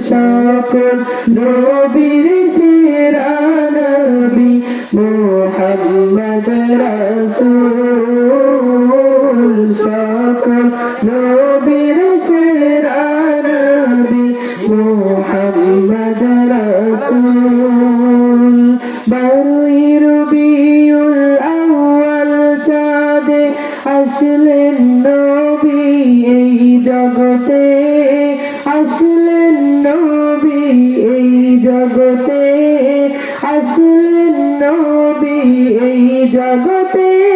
সকল নবীর সেরা নবী মোহাম্মদ রাসূল। সকল নবীর সেরা নবী মোহাম্মদ রাসূল। বারুই রবিউল আউয়াল চাঁদে আসলেন নবী জগতে আসলেন নবী এই জগতে আসলেন নবী এই জগতে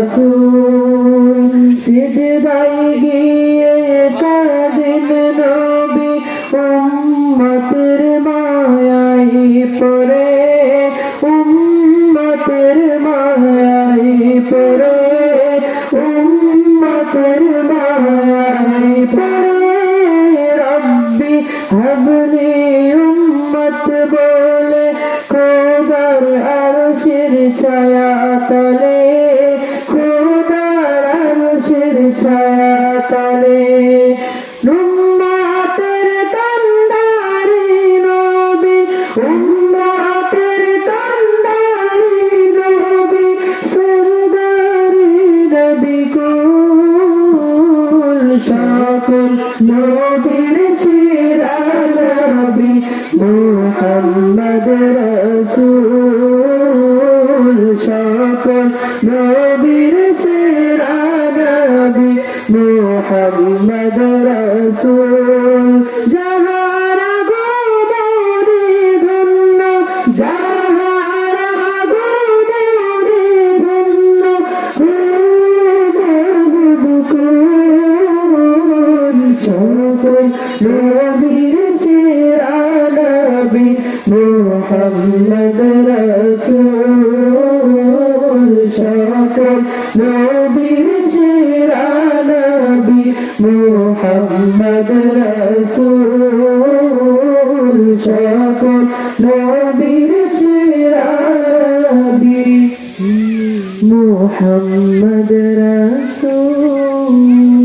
উম্মতের সকল নবীর সেরা নবী মোহাম্মদ রাসূল। সকল নবীর সেরা নবী মোহাম্মদ রাসূল। যাহারা মোহাম্মদ রাসূল সকল নবীর সেরা নবী মোহাম্মদ রাসূল সকল নবীর সেরা নবী মোহাম্মদ রাসূল